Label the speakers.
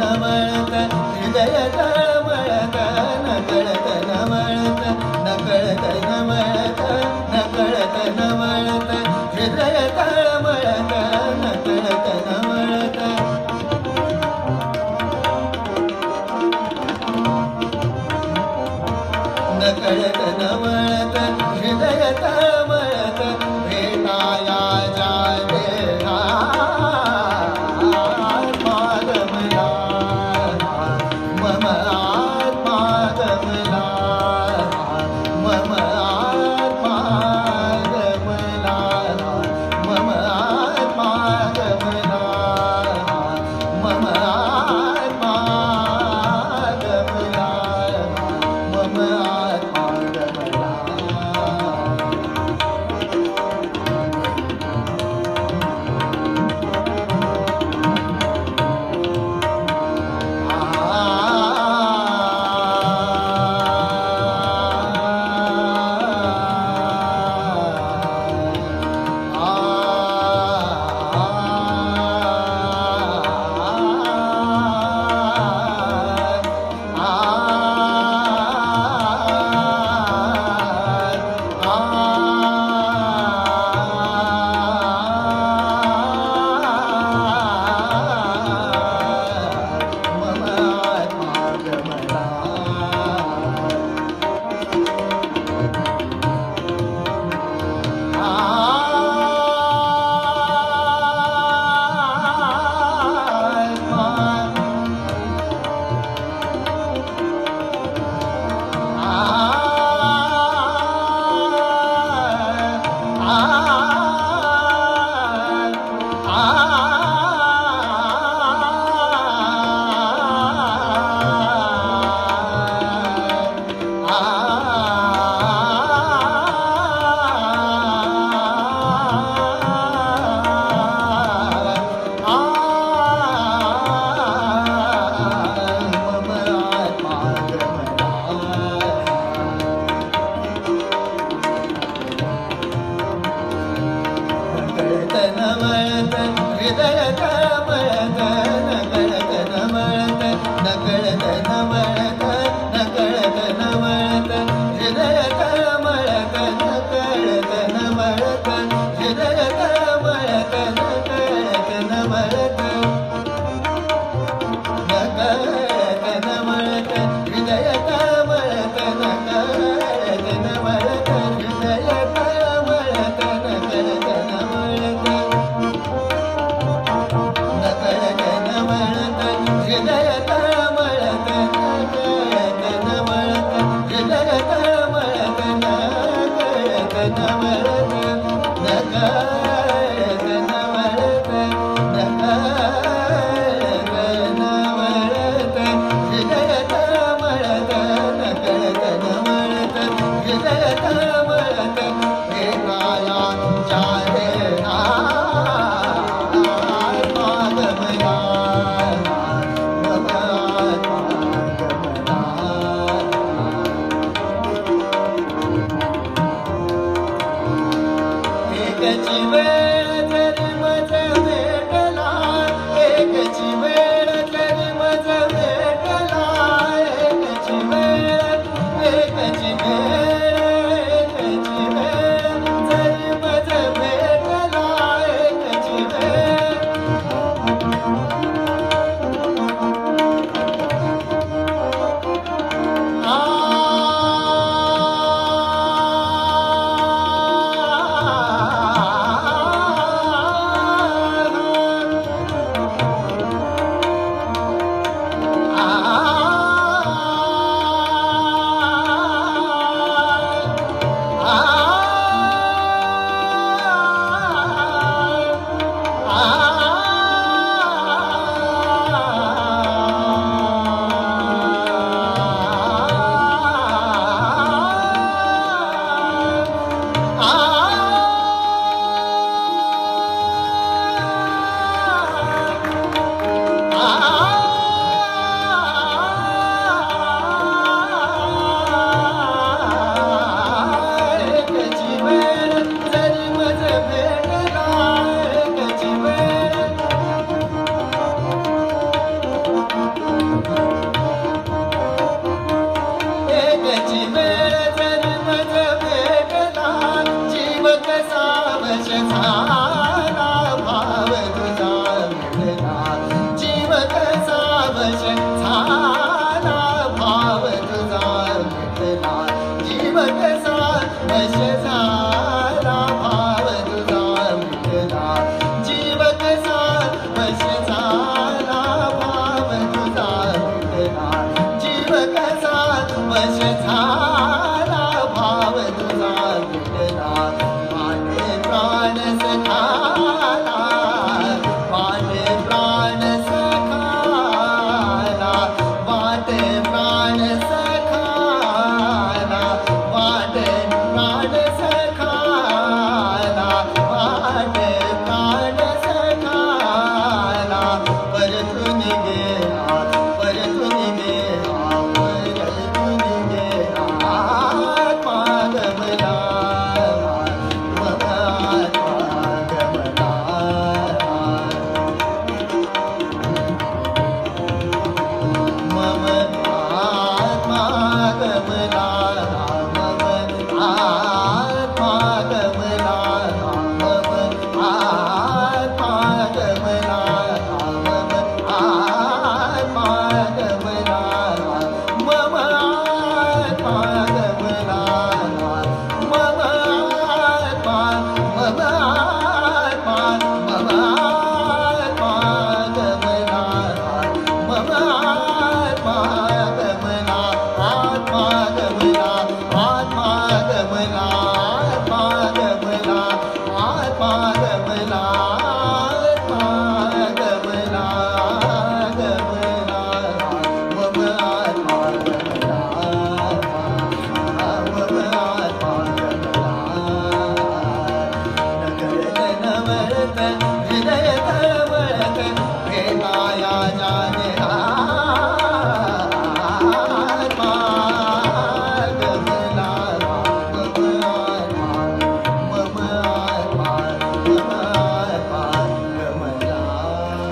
Speaker 1: ನಮಣತ ಹೃದಯದ ಹೃದಯ जगची वेळ जन्म भेटला जीव कसा वश झाला भाव तुझा मिळला जीव कसा वश भाव तुझा मिळला जीव कसा वश